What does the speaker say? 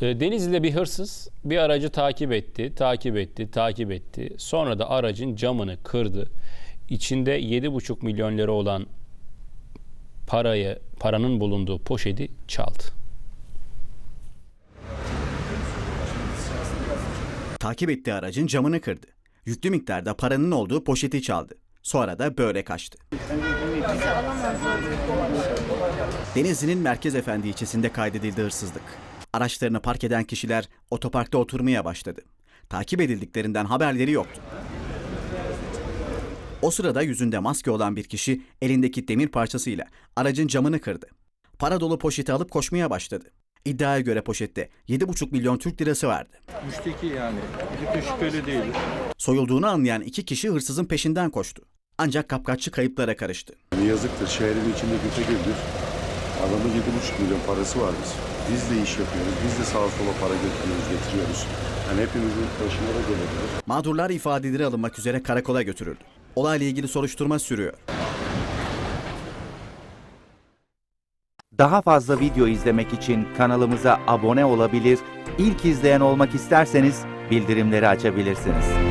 E, Denizli'de bir hırsız bir aracı takip etti, takip etti, takip etti. Sonra da aracın camını kırdı. İçinde 7,5 milyon lira olan parayı, paranın bulunduğu poşeti çaldı. Takip ettiği aracın camını kırdı. Yüklü miktarda paranın olduğu poşeti çaldı. Sonra da böyle kaçtı. Denizli'nin Merkez Efendi ilçesinde kaydedildi hırsızlık. Araçlarını park eden kişiler otoparkta oturmaya başladı. Takip edildiklerinden haberleri yoktu. O sırada yüzünde maske olan bir kişi elindeki demir parçasıyla aracın camını kırdı. Para dolu poşeti alıp koşmaya başladı. İddiaya göre poşette 7,5 milyon Türk lirası vardı. Müşteki yani. Birlikte şüpheli değil. Soyulduğunu anlayan iki kişi hırsızın peşinden koştu. Ancak kapkaççı kayıplara karıştı. Yani yazıktır. Şehrin içinde gündür. Adamın 7,5 milyon parası var biz. Biz de iş yapıyoruz. Biz de sağa sola para götürüyoruz, getiriyoruz. Yani hepimizin başına da gelebilir. Mağdurlar ifadeleri alınmak üzere karakola götürüldü. Olayla ilgili soruşturma sürüyor. Daha fazla video izlemek için kanalımıza abone olabilir, ilk izleyen olmak isterseniz bildirimleri açabilirsiniz.